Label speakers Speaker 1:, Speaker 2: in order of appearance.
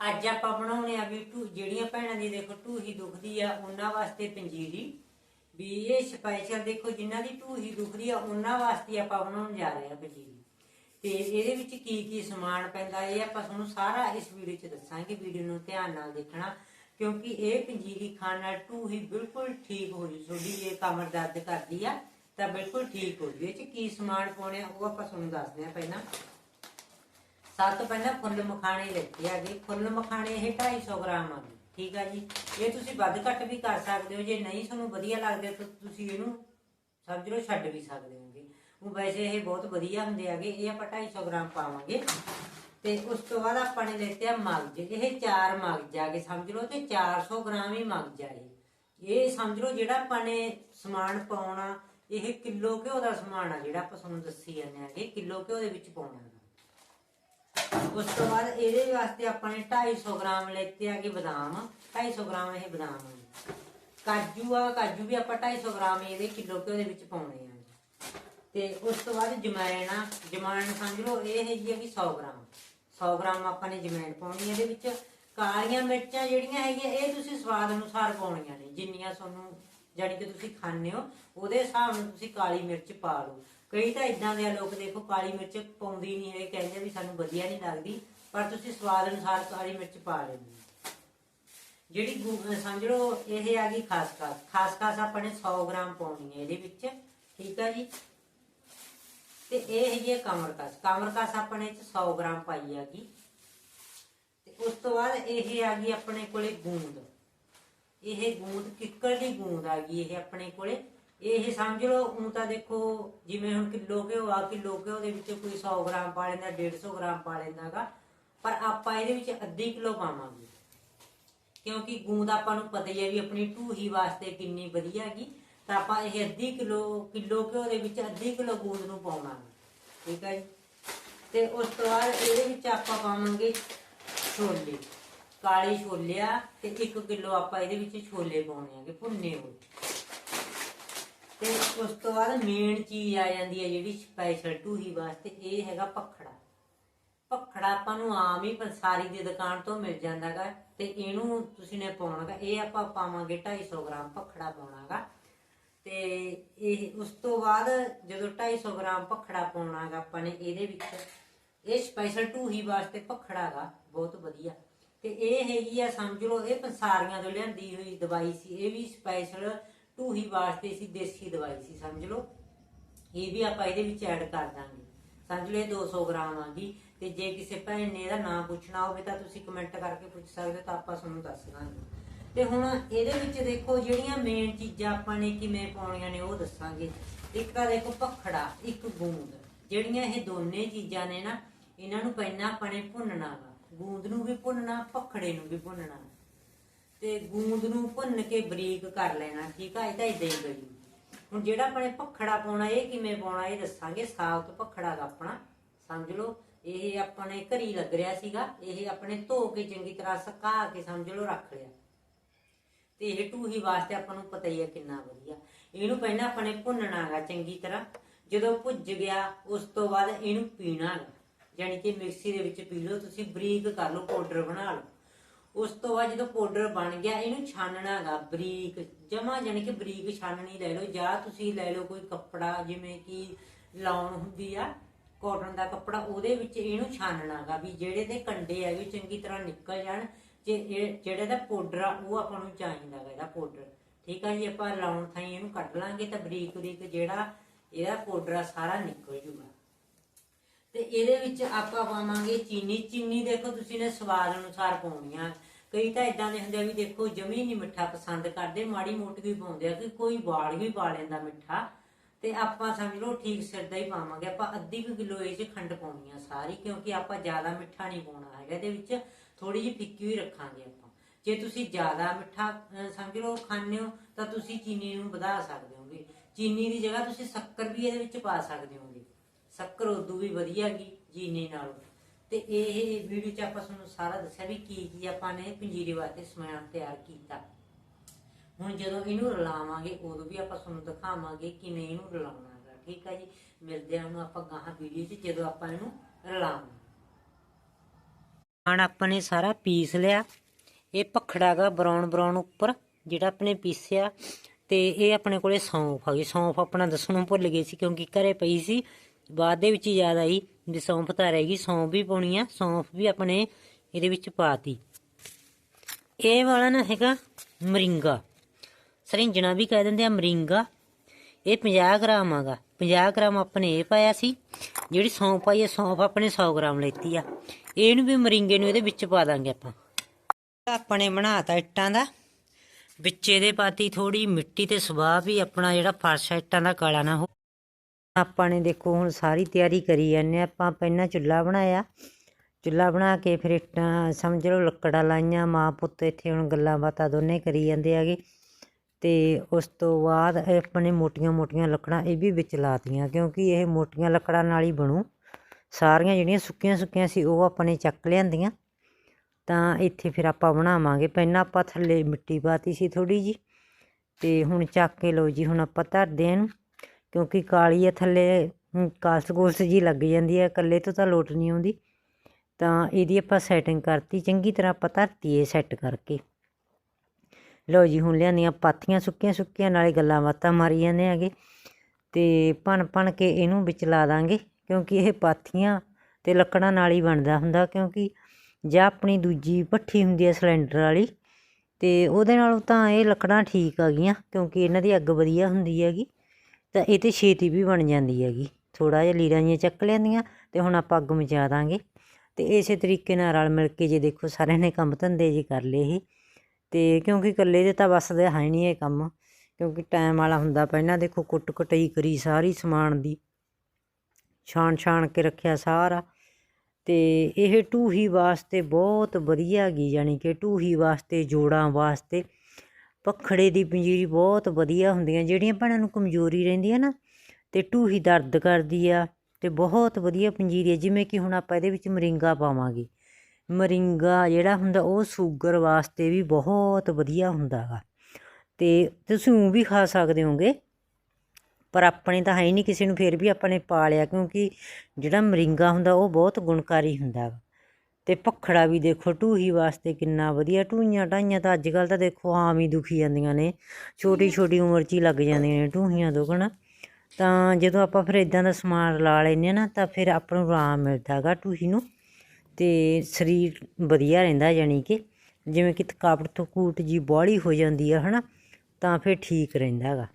Speaker 1: ਅੱਜ ਆਪਾਂ ਬਣਾਉਣੇ ਆ ਵੀ ਟੂ, ਜਿਹੜੀਆਂ ਭੈਣਾਂ ਦੀ ਦੇਖੋ ਟੂਹੀ ਦੁਖਦੀ ਆ, ਉਹਨਾਂ ਵਾਸਤੇ ਪੰਜੀਰੀ। ਵੀ ਇਹ ਸਪੈਸ਼ਲ ਦੇਖੋ ਜਿਨ੍ਹਾਂ ਦੀ ਟੂਹੀ ਦੁਖਦੀ ਆ, ਉਹਨਾਂ ਵਾਸਤੇ ਆਪਾਂ ਬਣਾਉਣ ਜਾ ਰਹੇ ਆ ਪੰਜੀਰੀ। ਤੇ ਇਹਦੇ ਵਿੱਚ ਕੀ ਕੀ ਸਮਾਨ ਪੈਂਦਾ, ਇਹ ਆਪਾਂ ਤੁਹਾਨੂੰ ਸਾਰਾ ਇਸ ਵੀਡੀਓ 'ਚ ਦੱਸਾਂਗੇ ਵੀਡੀਓ ਨੂੰ ਧਿਆਨ ਨਾਲ ਦੇਖਣਾ। ਕਿਉਂਕਿ ਇਹ ਪੰਜੀਰੀ ਖਾਣ ਨਾਲ ਟੂਹੀ ਬਿਲਕੁਲ ਠੀਕ ਹੋ ਜੂ, ਤੁਹਾਡੀ ਇਹ ਕਮਰ ਦਰਦ ਕਰਦੀ ਆ, ਤਾਂ ਬਿਲਕੁਲ ਠੀਕ ਹੋ ਜੂ। ਇਹ 'ਚ ਕੀ ਸਮਾਨ ਪਾਉਣੇ ਆ, ਉਹ ਆਪਾਂ ਤੁਹਾਨੂੰ ਦੱਸਦੇ ਆ ਪਹਿਲਾਂ। ਸਭ ਤੋਂ ਪਹਿਲਾਂ ਫੁੱਲ ਮਖਾਣੇ ਲੈਤੇ ਹੈਗੇ। ਫੁੱਲ ਮਖਾਣੇ ਇਹ 250 ਗ੍ਰਾਮ ਆ ਠੀਕ ਆ ਜੀ। ਇਹ ਤੁਸੀਂ ਵੱਧ ਘੱਟ ਵੀ ਕਰ ਸਕਦੇ ਹੋ, ਜੇ ਨਹੀਂ ਤੁਹਾਨੂੰ ਵਧੀਆ ਲੱਗਦੇ ਤਾਂ ਤੁਸੀਂ ਇਹਨੂੰ ਸਮਝ ਲਓ ਛੱਡ ਵੀ ਸਕਦੇ ਹੋਗੇ। ਉਹ ਵੈਸੇ ਇਹ ਬਹੁਤ ਵਧੀਆ ਹੁੰਦੇ ਹੈਗੇ, ਇਹ ਆਪਾਂ 250 ਗ੍ਰਾਮ ਪਾਵਾਂਗੇ। ਤੇ ਉਸ ਤੋਂ ਬਾਅਦ ਆਪਾਂ ਨੇ ਲੈਤੇ ਆ ਮਗਜ, ਇਹ ਚਾਰ ਮਗਜ ਆ ਗਏ, ਸਮਝ ਲਓ ਤੇ 400 ਗ੍ਰਾਮ ਹੀ ਮਗਜ ਆ ਇਹ। ਇਹ ਸਮਝ ਲਓ ਜਿਹੜਾ ਆਪਾਂ ਨੇ ਸਮਾਨ ਪਾਉਣਾ, ਇਹ ਕਿਲੋ ਘਿਓ ਦਾ ਸਮਾਨ ਆ ਜਿਹੜਾ ਆਪਾਂ ਤੁਹਾਨੂੰ ਦੱਸੀ ਜਾਂਦੇ ਆਗੇ ਕਿਲੋ ਘਿਓ ਦੇ ਵਿੱਚ ਪਾਉਣਾ। ਉਸ ਤੋਂ ਬਾਅਦ ਇਹਦੇ ਵਾਸਤੇ ਆਪਾਂ ਨੇ 250 ਗ੍ਰਾਮ ਲੈਤੇ ਆ ਕਿ ਬਦਾਮ 250 ਗ੍ਰਾਮ ਇਹ ਬਦਾਮ ਆ ਕਾਜੂ ਆ, ਕਾਜੂ ਵੀ ਆਪਾਂ 250 ਗ੍ਰਾਮ ਇਹਦੇ ਕਿਲੋ ਘਿਓ ਦੇ ਵਿੱਚ ਪਾਉਣੇ ਆ। ਜੀ। ਤੇ ਉਸ ਤੋਂ ਬਾਅਦ ਜਮੈਣ ਆ ਜਮੈਣ ਸਮਝ ਲਓ, ਇਹ ਹੈਗੀ ਆ ਵੀ 100 ਗ੍ਰਾਮ। 100 ਗ੍ਰਾਮ ਆਪਾਂ ਨੇ ਜਮੈਣ ਪਾਉਣੀ ਇਹਦੇ ਵਿੱਚ। ਕਾਲੀਆਂ ਮਿਰਚਾਂ ਜਿਹੜੀਆਂ ਹੈਗੀਆਂ, ਇਹ ਤੁਸੀਂ ਸਵਾਦ ਅਨੁਸਾਰ ਪਾਉਣੀਆਂ ਨੇ। ਜਿੰਨੀਆਂ ਤੁਹਾਨੂੰ ਜਾਨੀ ਕਿ ਤੁਸੀਂ ਖਾਣੇ ਹੋ, ਉਹਦੇ ਹਿਸਾਬ ਨਾਲ ਤੁਸੀਂ ਕਾਲੀ ਮਿਰਚ ਪਾ ਲਓ। ਕਈ ਤਾਂ ਇਦਾਂ ਦੇ ਆ, ਲੋਕ ਦੇਖੋ ਕਾਲੀ ਮਿਰਚ ਪਾਉਂਦੀ ਨਹੀਂ ਹੈ ਕਹਿੰਦੇ ਵੀ ਸਾਨੂੰ ਵਧੀਆ ਨਹੀਂ ਲੱਗਦੀ, ਪਰ ਤੁਸੀਂ ਸਵਾਦ ਅਨੁਸਾਰ ਕਾਲੀ ਮਿਰਚ ਪਾ ਲੈਣੀ ਜਿਹੜੀ ਗੂ- ਸਮਝ ਲਓ ਇਹ ਆ ਗਈ ਖਾਸ ਖਾਸ ਆਪਾਂ ਨੇ 100 ਗ੍ਰਾਮ ਪਾਉਣੀ ਹੈ ਇਹਦੇ ਵਿੱਚ, ਠੀਕ ਆ ਜੀ? ਤੇ ਇਹ ਹੈਗੀ ਹੈ ਕਮਰਕਸ ਕਮਰਕਸ ਆਪਣੇ ਚ 100 ਗ੍ਰਾਮ ਪਾਈ ਹੈਗੀ। ਤੇ ਉਸ ਤੋਂ ਬਾਅਦ ਇਹ ਆ ਗਈ ਆਪਣੇ ਕੋਲੇ ਗੂੰਦ, ਇਹ ਗੂੰਦ ਕਿੱਕਰ ਦੀ ਗੂੰਦ ਆ ਗਈ, ਇਹ ਆਪਣੇ ਕੋਲੇ ਇਹ ਸਮਝ ਲਓ ਉਹ ਤਾਂ ਦੇਖੋ, ਜਿਵੇਂ ਹੁਣ ਕਿਲੋ ਘਿਓ ਆ, ਕਿਲੋ ਘਿਓ ਦੇ ਵਿੱਚ ਕੋਈ 100 ਗ੍ਰਾਮ ਪਾ ਲੈਂਦਾ 150 ਗ੍ਰਾਮ ਪਾ ਲੈਂਦਾਗਾ ਪਰ ਆਪਾਂ ਇਹਦੇ ਵਿੱਚ ਅੱਧੀ ਕਿਲੋ ਪਾਵਾਂਗੇ। ਕਿਉਂਕਿ ਗੂੰਦ ਆਪਾਂ ਨੂੰ ਪਤਾ ਹੀ ਹੈ ਵੀ ਆਪਣੀ ਢੂਹੀ ਵਾਸਤੇ ਕਿੰਨੀ ਵਧੀਆ ਹੈਗੀ। ਤਾਂ ਆਪਾਂ ਇਹ ਅੱਧੀ ਕਿਲੋ ਕਿਲੋ ਘਿਓ ਦੇ ਵਿੱਚ ਅੱਧੀ ਕਿਲੋ ਗੂੰਦ ਨੂੰ ਪਾਉਣਾ। ਠੀਕ ਹੈ ਜੀ? ਤੇ ਉਸ ਤੋਂ ਬਾਅਦ ਇਹਦੇ ਵਿੱਚ ਆਪਾਂ ਪਾਵਾਂਗੇ ਛੋਲੇ। ਕਾਲੇ ਛੋਲੇ ਆ, ਤੇ 1 ਕਿਲੋ ਆਪਾਂ ਇਹਦੇ ਵਿੱਚ ਛੋਲੇ ਪਾਉਣੇ ਆਗੇ ਭੁੰਨੇ ਹੋਏ। ਤੇ ਉਸ ਤੋਂ ਬਾਅਦ ਮੇਨ ਚੀਜ਼ ਆ ਜਾਂਦੀ ਹੈ ਜਿਹੜੀ ਸਪੈਸ਼ਲ ਢੂਹੀ ਵਾਸਤੇ, ਇਹ ਹੈਗਾ ਪਖੜਾ ਪਖੜਾ ਆਪਾਂ ਨੂੰ ਆਮ ਹੀ ਪੰਸਾਰੀ ਦੀ ਦੁਕਾਨ ਤੋਂ ਮਿਲ ਜਾਂਦਾਗਾ ਤੇ ਇਹਨੂੰ ਤੁਸੀਂ ਨੇ ਪਾਉਣਾਗਾ। ਇਹ ਆਪਾਂ ਪਾਵਾਂਗੇ 250 ਗ੍ਰਾਮ ਪਖੜਾ ਪਾਉਣਾਗਾ। ਤੇ ਇਹ ਉਸ ਤੋਂ ਬਾਅਦ ਜਦੋਂ 250 ਗ੍ਰਾਮ ਪਖੜਾ ਪਾਉਣਾਗਾ ਆਪਾਂ ਨੇ, ਇਹਦੇ ਵਿੱਚ ਇਹ ਸਪੈਸ਼ਲ ਟੂਹੀ ਵਾਸਤੇ ਪਖੜਾਗਾ ਬਹੁਤ ਵਧੀਆ। ਤੇ ਇਹ ਹੈਗੀ ਆ, ਸਮਝ ਲਓ, ਇਹ ਪੰਸਾਰੀਆਂ ਤੋਂ ਲਿਆਂਦੀ ਹੋਈ ਦਵਾਈ ਸੀ, ਇਹ ਵੀ ਸਪੈਸ਼ਲ ਢੂਹੀ ਵਾਸਤੇ ਸੀ, ਦੇਸੀ ਦਵਾਈ ਸੀ, ਸਮਝ ਲਓ। ਇਹ ਵੀ ਆਪਾਂ ਇਹਦੇ ਵਿੱਚ ਐਡ ਕਰ ਦਾਂਗੇ। ਸਮਝ ਲਓ ਇਹ 200 ਗ੍ਰਾਮ ਆ ਗਈ ਤੇ ਜੇ ਕਿਸੇ ਭੈਣ ਨੇ ਇਹਦਾ ਨਾਮ ਪੁੱਛਣਾ ਹੋਵੇ ਤਾਂ ਤੁਸੀਂ ਕਮੈਂਟ ਕਰਕੇ ਪੁੱਛ ਸਕਦੇ ਹੋ ਤਾਂ ਆਪਾਂ ਤੁਹਾਨੂੰ ਦੱਸ ਦਾਂਗੇ। ਤੇ ਹੁਣ ਇਹਦੇ ਵਿੱਚ ਦੇਖੋ ਜਿਹੜੀਆਂ ਮੇਨ ਚੀਜ਼ਾਂ ਆਪਾਂ ਨੇ ਕਿਵੇਂ ਪਾਉਣੀਆਂ ਨੇ ਉਹ ਦੱਸਾਂਗੇ। ਇੱਕ ਤਾਂ ਦੇਖੋ ਪਖੜਾ ਇੱਕ ਗੂੰਦ। ਜਿਹੜੀਆਂ ਇਹ ਦੋਨੇ ਚੀਜ਼ਾਂ ਨੇ ਨਾ, ਇਹਨਾਂ ਨੂੰ ਪਹਿਲਾਂ ਆਪਾਂ ਨੇ ਭੁੰਨਣਾ ਗਾ ਗੂੰਦ ਨੂੰ ਵੀ ਭੁੰਨਣਾ, ਭਖੜੇ ਨੂੰ ਵੀ ਭੁੰਨਣਾ। ਤੇ ਗੂੰਦ ਨੂੰ ਭੁੰਨ ਕੇ ਬਰੀਕ ਕਰ ਲੈਣਾ, ਠੀਕ ਆ? ਇਹ ਤਾਂ ਇਦਾਂ ਹੀ ਗਈ ਹੁਣ ਜਿਹੜਾ ਆਪਣੇ ਭਖੜਾ ਪਾਉਣਾ, ਇਹ ਕਿਵੇਂ ਪਾਉਣਾ, ਇਹ ਦੱਸਾਂਗੇ। ਸਾਬਤ ਭਖੜਾ ਦਾ ਆਪਣਾ, ਸਮਝ ਲਓ। ਇਹ ਆਪਣੇ ਘਰੀ ਲੱਗ ਰਿਹਾ ਸੀਗਾ। ਇਹ ਆਪਣੇ ਧੋ ਕੇ ਚੰਗੀ ਤਰ੍ਹਾਂ ਸੁਕਾ ਕੇ, ਸਮਝ ਲਓ, ਰੱਖ ਲਿਆ। ਤੇ ਇਹ ਟੂਹੀ ਵਾਸਤੇ ਆਪਾਂ ਨੂੰ ਪਤਾ ਹੀ ਹੈ ਕਿੰਨਾ ਵਧੀਆ। ਇਹਨੂੰ ਪਹਿਲਾਂ ਆਪਾਂ ਨੇ ਭੁੰਨਣਾ ਹੈਗਾ ਚੰਗੀ ਤਰ੍ਹਾਂ। ਜਦੋਂ ਭੁੱਜ ਗਿਆ, ਉਸ ਤੋਂ ਬਾਅਦ ਇਹਨੂੰ ਪੀਣਾ ਹੈਗਾ ਯਾਨੀ ਕਿ ਮਿਕਸੀ ਦੇ ਵਿੱਚ ਪੀ ਲਓ। ਤੁਸੀਂ ਬਰੀਕ ਕਰ ਲਓ, ਪਾਊਡਰ ਬਣਾ ਲਓ। ਉਸ ਤੋਂ ਬਾਅਦ ਜਦੋਂ ਪਾਊਡਰ ਬਣ ਗਿਆ, ਇਹਨੂੰ ਛਾਨਣਾ ਹੈਗਾ, ਬਰੀਕ, ਜਮਾ ਯਾਨੀ ਕਿ ਬਰੀਕ ਛਾਨਣੀ ਲੈ ਲਓ, ਜਾਂ ਤੁਸੀਂ ਲੈ ਲਓ ਕੋਈ ਕੱਪੜਾ, ਜਿਵੇਂ ਕਿ ਲਾਉਣ ਹੁੰਦੀ ਆ ਕਾਟਨ ਦਾ ਕੱਪੜਾ, ਉਹਦੇ ਵਿੱਚ ਇਹਨੂੰ ਛਾਨਣਾ ਹੈਗਾ ਵੀ ਜਿਹੜੇ ਦੇ ਕੰਡੇ ਵੀ ਚੰਗੀ ਤਰ੍ਹਾਂ ਨਿਕਲ ਜਾਣ, ਜੇ ਇਹ- ਜਿਹੜੇ ਦਾ ਪਾਊਡਰ ਆ, ਉਹ ਆਪਾਂ ਨੂੰ ਚਾਹੀਦਾ ਹੈਗਾ ਇਹਦਾ ਪਾਊਡਰ ਠੀਕ ਆ ਜੀ, ਆਪਾਂ ਲਾਉਣ ਥਾਈ ਇਹਨੂੰ ਕੱਢ ਲਾਂਗੇ ਤਾਂ ਬਰੀਕ ਬਰੀਕ ਜਿਹੜਾ ਇਹਦਾ ਪਾਊਡਰ ਆ, ਸਾਰਾ ਨਿਕਲ ਜੂਗਾ। ਇਹਦੇ ਵਿੱਚ ਆਪਾਂ ਪਾਵਾਂਗੇ ਚੀਨੀ। ਚੀਨੀ ਦੇਖੋ ਤੁਸੀਂ ਨੇ ਸਵਾਦ ਅਨੁਸਾਰ ਪਾਉਣੀ ਆ ਕਈ ਤਾਂ ਇਦਾਂ ਦੇ ਹੁੰਦੇ ਆ ਵੀ ਦੇਖੋ ਜਮੀ ਨਹੀਂ ਮਿੱਠਾ ਪਸੰਦ ਕਰਦੇ। ਮਾੜੀ ਮੋਟੀ ਵੀ ਪਾਉਂਦੇ ਆ ਕਿ ਕੋਈ ਵਾਲ ਵੀ ਪਾ ਲੈਂਦਾ ਮਿੱਠਾ। ਤੇ ਆਪਾਂ ਸਮਝ ਲਓ ਠੀਕ ਸਿਰ ਦਾ ਹੀ ਪਾਵਾਂਗੇ। ਆਪਾਂ ਅੱਧੀ ਕੁ ਕਿਲੋ ਇਹ ਚ ਖੰਡ ਪਾਉਣੀ ਆ ਸਾਰੀ ਕਿਉਂਕਿ ਆਪਾਂ ਜ਼ਿਆਦਾ ਮਿੱਠਾ ਨਹੀਂ ਪਾਉਣਾ ਹੈਗਾ। ਇਹਦੇ ਵਿੱਚ ਥੋੜੀ ਜਿਹੀ ਫਿੱਕੀ ਵੀ ਰੱਖਾਂਗੇ ਆਪਾਂ। ਜੇ ਤੁਸੀਂ ਜ਼ਿਆਦਾ ਮਿੱਠਾ ਸਮਝ ਲਓ ਖਾਂਦੇ ਹੋ ਤਾਂ ਤੁਸੀਂ ਚੀਨੀ ਨੂੰ ਵਧਾ ਸਕਦੇ ਹੋਗੇ। ਚੀਨੀ ਦੀ ਜਗ੍ਹਾ ਤੁਸੀਂ ਸ਼ੱਕਰ ਵੀ ਇਹਦੇ ਵਿੱਚ ਪਾ ਸਕਦੇ ਹੋਗੇ। ਸ਼ੱਕਰ ਉਦੋਂ ਵੀ ਵਧੀਆ ਗਈ ਚੀਨੀ ਨਾਲੋਂ। ਤੇ ਇਹ ਵੀਡੀਓ ਚ ਆਪਾਂ ਤੁਹਾਨੂੰ ਸਾਰਾ ਦੱਸਿਆ ਵੀ ਕੀ ਕੀ ਆਪਾਂ ਨੇ ਪੰਜੀਰੀ ਵਾਸਤੇ ਸਮਾਨ ਤਿਆਰ ਕੀਤਾ। ਹੁਣ ਜਦੋਂ ਇਹਨੂੰ ਰਲਾਵਾਂਗੇ, ਉਦੋਂ ਵੀ ਆਪਾਂ ਤੁਹਾਨੂੰ ਦਿਖਾਵਾਂਗੇ ਕਿਵੇਂ ਇਹਨੂੰ ਰਲਾਉਣਾ। ਠੀਕ ਹੈ ਜੀ? ਮਿਲਦੇ ਹਾਂ ਹੁਣ ਆਪਾਂ ਗਾਹਾਂ ਵੀਡੀਓ 'ਚ ਜਦੋਂ ਆਪਾਂ ਇਹਨੂੰ ਰਲਾਵਾਂਗੇ। ਹੁਣ ਆਪਾਂ ਨੇ ਸਾਰਾ ਪੀਸ ਲਿਆ। ਇਹ ਭਖੜਾ ਗਾ ਬਰਾਉਨ ਬਰਾਉਨ ਉੱਪਰ, ਜਿਹੜਾ ਆਪਣੇ ਪੀਸਿਆ। ਤੇ ਇਹ ਆਪਣੇ ਕੋਲੇ ਸੌਂਫ ਆ ਗਈ। ਸੌਂਫ ਆਪਣਾ ਦੱਸਣੋਂ ਭੁੱਲ ਗਏ ਸੀ ਕਿਉਂਕਿ ਘਰੇ ਪਈ ਸੀ। ਬਾਅਦ ਦੇ ਵਿੱਚ ਹੀ ਯਾਦ ਆਈ ਵੀ ਸੌਂਫ ਤਾਂ ਗਈ, ਸੌਂਫ ਵੀ ਪਾਉਣੀ ਆ, ਸੌਂਫ ਵੀ ਆਪਣੇ ਇਹਦੇ ਵਿੱਚ ਪਾਤੀ। ਇਹ ਵਾਲਾ ਨਾ ਹੈਗਾ ਮਰਿੰਗਾ। ਸਰਿੰਜਣਾ ਵੀ ਕਹਿ ਦਿੰਦੇ ਆ ਮਰਿੰਗਾ। ਇਹ 50 ਗ੍ਰਾਮ ਆਗਾ। 50 ਗ੍ਰਾਮ ਆਪਣੇ ਇਹ ਪਾਇਆ ਸੀ, ਜਿਹੜੀ ਸੌਂਫ ਪਾਈ ਹੈ ਸੌਂਫ ਆਪਣੇ 100 ਗ੍ਰਾਮ ਲੈਤੀ ਆ। ਇਹਨੂੰ ਵੀ ਮਰਿੰਗੇ ਨੂੰ ਇਹਦੇ ਵਿੱਚ ਪਾ ਦਾਂਗੇ ਆਪਾਂ। ਆਪਣੇ ਬਣਾਤਾ ਇੱਟਾਂ ਦਾ। ਵਿੱਚ ਇਹਦੇ ਪਾਤੀ ਥੋੜੀ ਮਿੱਟੀ ਤੇ ਸੁਭਾਅ ਵੀ ਆਪਣਾ ਜਿਹੜਾ ਫਰਸ਼ ਇੱਟਾਂ ਦਾ ਕਾਲਾ ਨਾ ਹੋ ਆਪਾਂ ਨੇ ਦੇਖੋ ਹੁਣ ਸਾਰੀ ਤਿਆਰੀ ਕਰੀ ਜਾਂਦੇ ਹਾਂ। ਆਪਾਂ ਪਹਿਲਾਂ ਚੁੱਲ੍ਹਾ ਬਣਾਇਆ। ਚੁੱਲ੍ਹਾ ਬਣਾ ਕੇ ਫਿਰ ਇੱਟਾਂ, ਸਮਝ ਲਓ ਲੱਕੜਾਂ ਲਾਈਆਂ, ਮਾਂ ਪੁੱਤ ਇੱਥੇ ਹੁਣ ਗੱਲਾਂ ਬਾਤਾਂ ਦੋਨੇ ਕਰੀ ਜਾਂਦੇ ਹੈਗੇ। ਤੇ ਉਸ ਤੋਂ ਬਾਅਦ ਇਹ ਆਪਣੇ ਮੋਟੀਆਂ ਮੋਟੀਆਂ ਲੱਕੜਾਂ ਇਹ ਵੀ ਵਿੱਚ ਲਾਤੀਆਂ ਕਿਉਂਕਿ ਇਹ ਮੋਟੀਆਂ ਲੱਕੜਾਂ ਨਾਲ ਹੀ ਬਣੂ। ਸਾਰੀਆਂ ਜਿਹੜੀਆਂ ਸੁੱਕੀਆਂ ਸੁੱਕੀਆਂ ਸੀ ਉਹ ਆਪਣੇ ਚੱਕ ਲਿਆਂਦੀਆਂ। ਤਾਂ ਇੱਥੇ ਫਿਰ ਆਪਾਂ ਬਣਾਵਾਂਗੇ। ਪਹਿਲਾਂ ਆਪਾਂ ਥੱਲੇ ਮਿੱਟੀ ਪਾਤੀ ਸੀ ਥੋੜੀ ਜੀ ਤੇ ਹੁਣ ਚੱਕ ਕੇ ਲਓ ਜੀ, ਹੁਣ ਆਪਾਂ ਧਰਦੇ ਹਾਂ ਇਹਨੂੰ। ਕਿਉਂਕਿ ਕਾਲੀ ਆ ਥੱਲੇ ਹਮ, ਕਾਲਸ ਕੋਲਸ ਜੀ ਲੱਗ ਜਾਂਦੀ ਹੈ ਇਕੱਲੇ ਤੋਂ ਤਾਂ ਲੋਟ ਨਹੀਂ ਆਉਂਦੀ। ਤਾਂ ਇਹਦੀ ਆਪਾਂ ਸੈਟਿੰਗ ਕਰਤੀ ਚੰਗੀ ਤਰ੍ਹਾਂ ਆਪਾਂ ਧਰਤੀ ਇਹ ਸੈੱਟ ਕਰਕੇ। ਲਓ ਜੀ ਹੁਣ ਲਿਆਂਦੀਆਂ ਪਾਥੀਆਂ ਸੁੱਕੀਆਂ ਸੁੱਕੀਆਂ ਨਾਲੇ ਗੱਲਾਂ ਬਾਤਾਂ ਮਾਰੀ ਜਾਂਦੇ ਹੈਗੇ। ਤੇ ਭਣ ਭਣ ਕੇ ਇਹਨੂੰ ਵਿੱਚ ਲਾ ਦਾਂਗੇ ਕਿਉਂਕਿ ਇਹ ਪਾਥੀਆਂ ਤੇ ਲੱਕੜਾਂ ਨਾਲ ਹੀ ਬਣਦਾ ਹੁੰਦਾ ਕਿਉਂਕਿ ਜਾਂ ਆਪਣੀ ਦੂਜੀ ਭੱਠੀ ਹੁੰਦੀ ਹੈ ਸਿਲੰਡਰ ਵਾਲੀ ਤੇ ਉਹਦੇ ਨਾਲੋਂ ਤਾਂ ਇਹ ਲੱਕੜਾਂ ਠੀਕ ਆ ਗਈਆਂ ਕਿਉਂਕਿ ਇਹਨਾਂ ਦੀ ਅੱਗ ਵਧੀਆ ਹੁੰਦੀ ਹੈਗੀ। ਤਾਂ ਇਹ ਤੇ ਛੇਤੀ ਵੀ ਬਣ ਜਾਂਦੀ ਹੈਗੀ। ਥੋੜਾ ਜਿਹਾ ਲੀਰਾਂ ਜਿਹੀਆਂ ਚੱਕ ਲੈਂਦੀਆਂ ਤੇ ਹੁਣ ਆਪਾਂ ਅੱਗ ਮਚਾ ਦਾਂਗੇ। ਤੇ ਇਸੇ ਤਰੀਕੇ ਨਾਲ ਰਲ ਮਿਲ ਕੇ ਜੇ ਦੇਖੋ ਸਾਰਿਆਂ ਨੇ ਕੰਮ ਧੰਦੇ ਜੀ ਕਰ ਲਏ ਇਹ। ਤੇ ਕਿਉਂਕਿ ਇਕੱਲੇ ਦੇ ਤਾਂ ਵੱਸਦੇ ਹੈ ਨਹੀਂ ਇਹ ਕੰਮ। ਕਿਉਂਕਿ ਟਾਈਮ ਵਾਲਾ ਹੁੰਦਾ ਪਹਿਲਾਂ ਦੇਖੋ ਕੁੱਟ ਕਟਾਈ ਕਰੀ ਸਾਰੀ ਸਮਾਨ ਦੀ। ਛਾਣ ਛਾਣ ਕੇ ਰੱਖਿਆ ਸਾਰਾ। ਤੇ ਇਹ ਟੂਹੀ ਵਾਸਤੇ ਬਹੁਤ ਵਧੀਆ ਹੈਗੀ ਯਾਨੀ ਕਿ ਟੂਹੀ ਵਾਸਤੇ, ਜੋੜਾਂ ਵਾਸਤੇ ਪਖੜੇ ਦੀ ਪੰਜੀਰੀ ਬਹੁਤ ਵਧੀਆ ਹੁੰਦੀਆਂ, ਜਿਹੜੀਆਂ ਭੈਣਾਂ ਨੂੰ ਕਮਜ਼ੋਰੀ ਰਹਿੰਦੀ ਹੈ ਨਾ ਅਤੇ ਟੂਹੀ ਦਰਦ ਕਰਦੀ ਆ ਅਤੇ ਬਹੁਤ ਵਧੀਆ ਪੰਜੀਰੀ ਹੈ ਜਿਵੇਂ ਕਿ ਹੁਣ ਆਪਾਂ ਇਹਦੇ ਵਿੱਚ ਮਰਿੰਗਾ ਪਾਵਾਂਗੇ। ਮਰਿੰਗਾ ਜਿਹੜਾ ਹੁੰਦਾ, ਉਹ ਸ਼ੂਗਰ ਵਾਸਤੇ ਵੀ ਬਹੁਤ ਵਧੀਆ ਹੁੰਦਾ ਗਾ। ਅਤੇ ਤੁਸੀਂ ਊਂ ਵੀ ਖਾ ਸਕਦੇ ਹੋਗੇ ਪਰ ਆਪਣੇ ਤਾਂ ਹੈ ਹੀ ਨਹੀਂ ਕਿਸੇ ਨੂੰ, ਫਿਰ ਵੀ ਆਪਾਂ ਨੇ ਪਾ ਲਿਆ, ਕਿਉਂਕਿ ਜਿਹੜਾ ਮਰਿੰਗਾ ਹੁੰਦਾ, ਉਹ ਬਹੁਤ ਗੁਣਕਾਰੀ ਹੁੰਦਾ ਅਤੇ ਤੇ ਭਖੜਾ ਵੀ ਦੇਖੋ ਟੂਹੀ ਵਾਸਤੇ ਕਿੰਨਾ ਵਧੀਆ। ਟੂਹੀਆਂ ਢਾਈਆਂ ਤਾਂ ਅੱਜ ਕੱਲ੍ਹ ਤਾਂ ਦੇਖੋ ਆਮ ਹੀ ਦੁਖੀ ਜਾਂਦੀਆਂ ਨੇ। ਛੋਟੀ ਛੋਟੀ ਉਮਰ 'ਚ ਹੀ ਲੱਗ ਜਾਂਦੀਆਂ ਨੇ ਟੂਹੀਆਂ ਦੁਖਣ ਤਾਂ ਜਦੋਂ ਆਪਾਂ ਫਿਰ ਇਦਾਂ ਦਾ ਸਮਾਨ ਲਾ ਲੈਂਦੇ ਹਾਂ ਨਾ, ਤਾਂ ਫਿਰ ਆਪਾਂ ਨੂੰ ਆਰਾਮ ਮਿਲਦਾ ਹੈਗਾ ਟੂਹੀ ਨੂੰ। ਅਤੇ ਸਰੀਰ ਵਧੀਆ ਰਹਿੰਦਾ ਯਾਨੀ ਕਿ। ਜਿਵੇਂ ਕਿ ਥਕਾਵਟ ਥਕੂਟ ਜੀ ਬਾਹਲੀ ਹੋ ਜਾਂਦੀ ਆ, ਹਨਾ? ਤਾਂ ਫਿਰ ਠੀਕ ਰਹਿੰਦਾ ਹੈਗਾ।